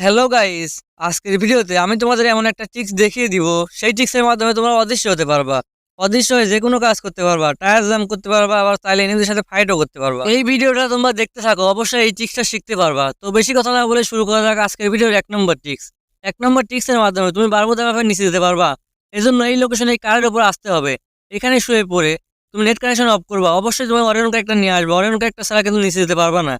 Hello guys আজকের ভিডিওতে আমি তোমাদের এমন একটা ট্রিক্স দেখিয়ে দিব। সেই ট্রিক্সের মাধ্যমে তোমরা অদৃশ্য হতে পারবা। অদৃশ্য হয়ে যে কোনো কাজ করতে পারবা। টায়ার জ্যাম করতে পারবা, আবার চাইলে এনিমিদের সাথে ফাইটও করতে পারবা। এই ভিডিওটা তোমরা দেখতে থাকো। অবশ্যই এই ট্রিক্সটা শিখতে পারবা। তো বেশি কথা না বলে শুরু করা যাক আজকের ভিডিওর এক নম্বর ট্রিক্স এক নম্বর ট্রিক্সের মাধ্যমে তুমি বারমুদা ম্যাপের নিচে যেতে পারবা। এজন্য এই লোকেশনে কারের উপর আসতে হবে। এখানে শুয়ে পড়ে তুমি নেট কানেকশন অফ করবা। অবশ্যই তোমার অরিয়ন একটা নিয়ে আসবে। অরিয়ন একটা ছাড়া কিন্তু নিচে যেতে পারবা না।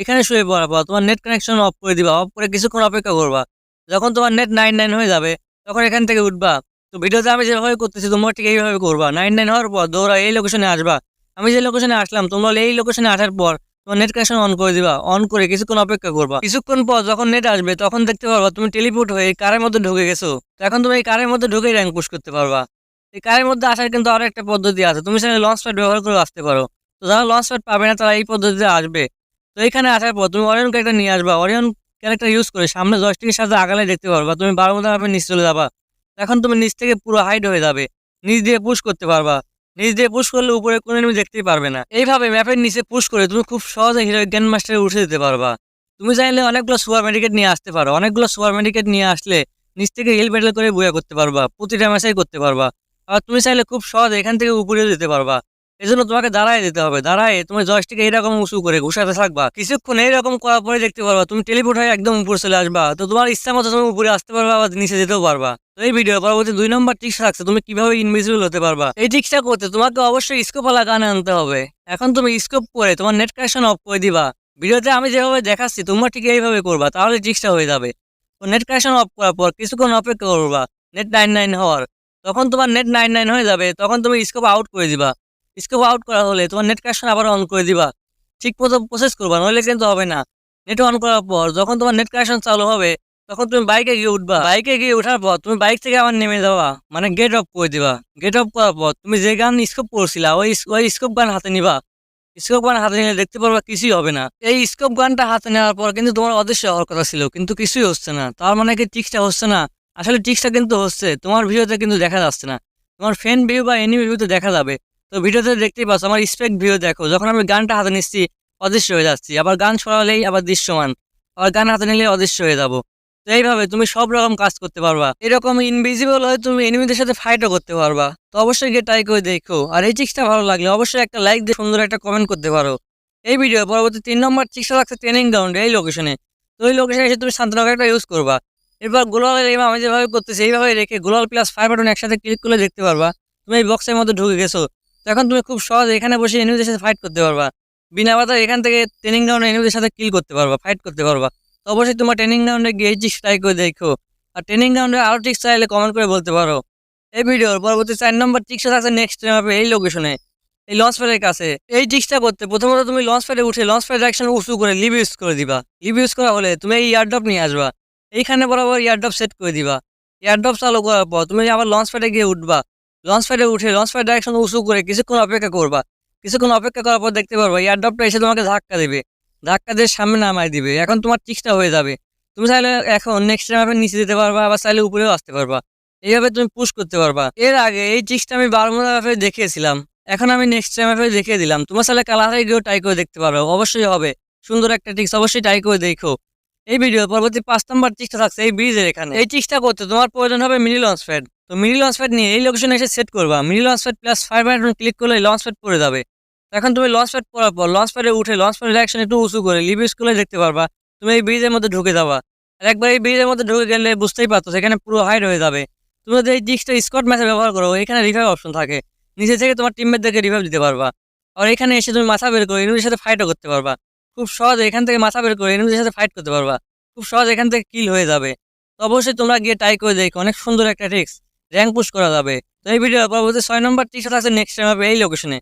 এখানে শুয়ে পর তোমার নেট কানেকশন অফ করে দিবা অফ করে কিছুক্ষণ অপেক্ষা করবা। যখন তোমার নেট নাইন নাইন হয়ে যাবে, তখন এখান থেকে উঠবা। তো ভিডিওতে আমি যেভাবে করতেছি, তোমরা ঠিক এইভাবে করবা। নাইন নাইন হওয়ার পর দৌড়া, এই লোকেশনে আসবা। আমি যে লোকেশনে আসলাম, তোমরা এই লোকেশনে আসার পর তোমার নেট কানেকশন অন করে দিবা। অন করে কিছুক্ষণ অপেক্ষা করবা। কিছুক্ষণ পর যখন নেট আসবে, তখন দেখতে পারবা তুমি টেলিপোর্ট হয়ে কারের মধ্যে ঢুকে গেছো। তো এখন তুমি এই কারের মধ্যে ঢুকেই র্যাঙ্ক পুশ করতে পারবা। এই কারের মধ্যে আসার কিন্তু আরও একটা পদ্ধতি আছে। তুমি সেখানে লঞ্চ প্যাড ব্যবহার করে আসতে পারো। তো যারা লঞ্চ প্যাড পাবে না, তারা এই পদ্ধতিতে আসবে। তো এখানে আসার পর তুমি অরিয়ন ক্যারেক্টার নিয়ে আসবা। অরিয়ন ক্যারেক্টার ইউজ করে সামনে জয়স্টিকের সাথে আগালে দেখতে পারবা। তুমি বারো মতো ম্যাপের নিচ চলে যাবা। এখন তুমি নিচ থেকে পুরো হাইড হয়ে যাবে। নিচ দিয়ে পুশ করতে পারবা। নিচ দিয়ে পুশ করলে উপরে কোনো এনিমি দেখতেই পারবে না। এইভাবে ম্যাপের নিচে পুশ করে তুমি খুব সহজে হিরো জ্ঞান মাস্টারে উঠে যেতে পারবা। তুমি চাইলে অনেকগুলো সুপার মেডিকেট নিয়ে আসতে পারো। অনেকগুলো সুপার মেডিকেট নিয়ে আসলে নিচ থেকে হিল ব্যাটেল করে বইয়া করতে পারবা। প্রতিটা ম্যাচেই করতে পারবা। আর তুমি চাইলে খুব সহজে এখান থেকে উপরেও যেতে পারবা। এজন্য তোমাকে দাঁড়ায় যেতে হবে। দাঁড়ায় তোমার জয়স্টিকে এইরকম উঁচু করে ঘুষাতে থাকবা। কিছুক্ষণ এইরকম করার পরে দেখতে পারবা তুমি টেলিপোর্ট হয়ে একদম উপরে চলে আসবা। তো তোমার ইচ্ছা মতো তুমি উপরে আসতে পারবা আবার নিচে যেতেও পারবা। তো এই ভিডিও পরবর্তী দুই নম্বর টিক্স থাকছে, তুমি কীভাবে ইনভিজিবল হতে পারবা? এই টিক্সটা করতে তোমাকে অবশ্যই স্কোপ আলা গানে আনতে হবে। এখন তুমি স্কোপ করে তোমার নেট কানেকশন অফ করে দিবা। ভিডিওতে আমি যেভাবে দেখাচ্ছি, তোমরা ঠিক এইভাবে করবা, তাহলে টিক্সটা হয়ে যাবে। তো নেট কানেকশন অফ করার পর কিছুক্ষণ অপেক্ষা করবা নেট নাইন নাইন হওয়ার। তখন তোমার নেট নাইন নাইন হয়ে যাবে, তখন তুমি স্কোপ আউট করে দিবা। স্কোপ আউট করা হলে তোমার নেট কানেকশন আবার অন করে দিবা। ঠিক মতো প্রসেস করবা, নইলে কিন্তু হবে না। নেট অন করার পর যখন তোমার নেট কানেকশন চালু হবে, তখন তুমি বাইকে গিয়ে উঠবা। বাইকে গিয়ে ওঠার পর তুমি বাইক থেকে আবার নেমে যাবা মানে গেট অফ করে দিবা। গেট অফ করার পর তুমি যে গান স্কোপ করছিলা, ওই ওই স্কোপ গান হাতে নিবা। স্কোপ গান হাতে নিলে দেখতে পারবা কিছুই হবে না। এই স্কোপ গানটা হাতে নেওয়ার পর কিন্তু তোমার অদৃশ্য হওয়ার কথা ছিল, কিন্তু কিছুই হচ্ছে না। তার মানে কি টিক্সটা হচ্ছে না? আসলে টিক্সটা কিন্তু হচ্ছে, তোমার ভিডিওতে কিন্তু দেখা যাচ্ছে না। তোমার ফ্যান ভিউ বা এনিমি ভিউতে দেখা যাবে। তো ভিডিওতে দেখতেই পাচ্ছ, আমার স্পেক ভিউ দেখো। যখন আমি গানটা হাতে নিচ্ছি, অদৃশ্য হয়ে যাচ্ছি। আবার গান ছড়ালেই আবার দৃশ্যমান। আবার গান হাতে নিলে অদৃশ্য হয়ে যাব। তো এইভাবে তুমি সব রকম কাজ করতে পারবা। এরকম ইনভিজিবল হয়ে তুমি এনিমিদের সাথে ফাইটও করতে পারবা। তো অবশ্যই গিয়ে ট্রাই করে দেখো। আর এই চিক্সটা ভালো লাগলে অবশ্যই একটা লাইক দিয়ে সুন্দর একটা কমেন্ট করতে পারো। এই ভিডিও পরবর্তী তিন নম্বর চিক্সটা লাগছে ট্রেনিং গ্রাউন্ডে এই লোকেশনে তো ওই লোকেশনে এসে তুমি শান্তনগরটা ইউজ করবা। এরপর গোলালের এম আমি যেভাবে করতেছি এইভাবে রেখে গোলাল প্লাস ফাইভ বাটন একসাথে ক্লিক করলে দেখতে পারবা। তুমি এই বক্সের মধ্যে ঢুকে গেছো। তখন তুমি খুব সহজ এখানে বসে এনিমিদের সাথে ফাইট করতে পারবা। বিনা বাধা এখান থেকে ট্রেনিং গ্রাউন্ডে এনিমিদের সাথে কিল করতে পারবা ফাইট করতে পারবা। তো অবশ্যই তোমার ট্রেনিং গ্রাউন্ডে গিয়ে চিক্স ট্রাই করে দেখো। আর ট্রেনিং গ্রাউন্ডে আরও টিক্স চাইলে কমেন্ট করে বলতে পারো। এই ভিডিওর পরবর্তী চার নম্বর টিক্সটা থাকছে নেক্সট ম্যাপে এই লোকেশনে এই লঞ্চ প্যাডের কাছে। এই টিক্সটা করতে প্রথমত তুমি লঞ্চ প্যাডে উঠে লঞ্চ প্যাড অ্যাকশন উঁচু করে লিভ ইউজ করে দিবা। লিভ ইউজ করা হলে তুমি এই ইয়ারড্রপ নিয়ে আসবা। এইখানে বরাবর ইয়ারড্রপ সেট করে দিবা। ইয়ারড্রপ চালু করার পর তুমি আবার লঞ্চ প্যাডে গিয়ে উঠবা। লঞ্চ প্যাডে উঠে লঞ্চ প্যাড ডাইরেকশন উঁচু করে কিছুক্ষণ অপেক্ষা করবা। কিছুক্ষণ অপেক্ষা করার পর দেখতে পারবা ইয়ারড্রপটা এসে তোমাকে ধাক্কা দেবে। ধাক্কা দিয়ে সামনে নামাই দিবে। এখন তোমার টিক্সটা হয়ে যাবে। তুমি চাইলে এখন নেক্সট ম্যাপের নিচে যেতে পারবা, আবার চাইলে উপরেও আসতে পারবা। এইভাবে তুমি পুশ করতে পারবা। এর আগে এই টিক্সটা আমি বারমুদা ম্যাপে দেখিয়েছিলাম। এখন আমি নেক্সট টাইম ম্যাপে দেখিয়ে দিলাম। তোমার চাইলে কালারে গিয়েও ট্রাই করে দেখতে পারবে অবশ্যই হবে। সুন্দর একটা টিক্স অবশ্যই ট্রাই করে দেখো। এই ভিডিও পরবর্তী পাঁচ নম্বর টিক্সটা থাকছে এই ব্রিজের এখানে। এই টিক্সটা করতে তোমার প্রয়োজন হবে মিনি লঞ্চ প্যাড তো মিনি লঞ্চ প্যাড নিয়ে এই লোকেশনে এসে সেট করবা। Mini launch pad plus five button click করলে লঞ্চ প্যাড পড়ে যাবে। এখন তুমি লঞ্চ প্যাড পড়ার পর লঞ্চ প্যাডে উঠে লঞ্চ প্যাড ডাইরেকশন একটু উঁচু করে লিভিউজ করে দেখতে পারবা। তুমি এই ব্রিজের মধ্যে ঢুকে যাবা। আর একবার এই ব্রিজের মধ্যে ঢুকে গেলে বুঝতেই পারতো সেখানে পুরো হাইড হয়ে যাবে। তুমি যদি এই টিক্সটা স্কট ম্যাচে ব্যবহার করো, এখানে রিভাইভ অপশন থাকে। নিচে থেকে তোমার টিমমেট দেখে রিভাইভ দিতে পারবা। আর এখানে এসে তুমি মাথা বের করে এনিমির সাথে ফাইটও করতে পারবা। খুব সহজে এখান থেকে মাথা বের করে এনিমির সাথে ফাইট করতে পারবা। খুব সহজ এখান থেকে কিল হয়ে যাবে। তো অবশ্যই তোমরা গিয়ে ট্রাই করে দেখো। অনেক সুন্দর একটা টিক্স র্যাঙ্ক পুশ করা যাবে। তো এই ভিডিও পরবর্তী ছয় নম্বর টি শার্ট আছে নেক্সট টাইম হবে এই লোকেশনে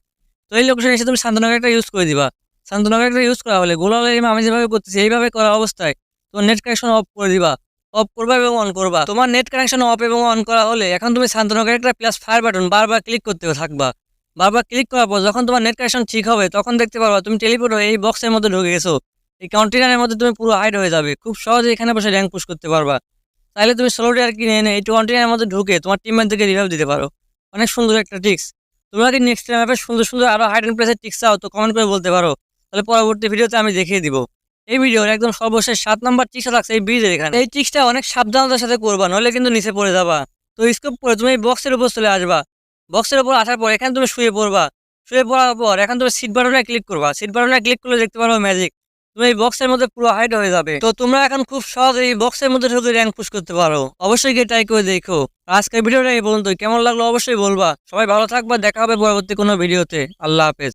তো এই লোকেশনে এসে তুমি শান্তনগর একটা ইউজ করে দিবা। শান্তনগর একটা ইউজ করা হলে গোলাল আমি যেভাবে করতেছি, এইভাবে করা অবস্থায় তোমার নেট কানেকশন অফ করে দিবা। অফ করবা এবং অন করবা। তোমার নেট কানেকশন অফ এবং অন করা হলে এখন তুমি শান্তনগর একটা প্লাস ফায়ার বাটন বারবার ক্লিক করতে থাকবা। বারবার ক্লিক করার পর যখন তোমার নেট কানেকশন ঠিক হবে, তখন দেখতে পারবা তুমি টেলিপোর্ট এই বক্সের মধ্যে ঢুকে গেছো। এই কন্টেনারের মধ্যে তুমি পুরো হাইড হয়ে যাবে। খুব সহজে এখানে বসে র্যাঙ্ক পুশ করতে পারবা। তাহলে তুমি সোলো টিয়ার কিনে এনে এই কন্টেনারের মধ্যে ঢুকে তোমার টিমের দিকে রিভাইভ দিতে পারো। অনেক সুন্দর একটা টিক্স তোমরা কি নেক্সট টাইম সুন্দর সুন্দর আরও হাইড অ্যান্ড প্লেসের টিক্স চাও, তো কমেন্ট করে বলতে পারো। তাহলে পরবর্তী ভিডিওতে আমি দেখিয়ে দিব। এই ভিডিওর একদম সর্বশেষ সাত নাম্বার চিক্সটা থাকছে এই ব্রিজের এখানে। এই চিক্সটা অনেক সাবধানতার সাথে করবা, নইলে কিন্তু নিচে পড়ে যাবা। তো স্কোপ করে তুমি এই বক্সের উপর চলে আসবা। বক্সের উপর আসার পর এখানে তুমি শুয়ে পড়বা। শুয়ে পড়ার পর এখন তুমি সিট বাটনে ক্লিক করবা। সিট বাটনে ক্লিক করলে দেখতে পারবা ম্যাজিক তুমি এই বক্সের মধ্যে পুরো হাইড হয়ে যাবে। তো তোমরা এখন খুব সহজে এই বক্সের মধ্যে ঢুকে র্যাঙ্ক পুশ করতে পারো। অবশ্যই গিয়ে ট্রাই করে দেখো। আজকের ভিডিওটা এই পর্যন্ত কেমন লাগল অবশ্যই বলবা। সবাই ভালো থাকবা। দেখা হবে পরবর্তী কোনো ভিডিওতে আল্লাহ হাফেজ।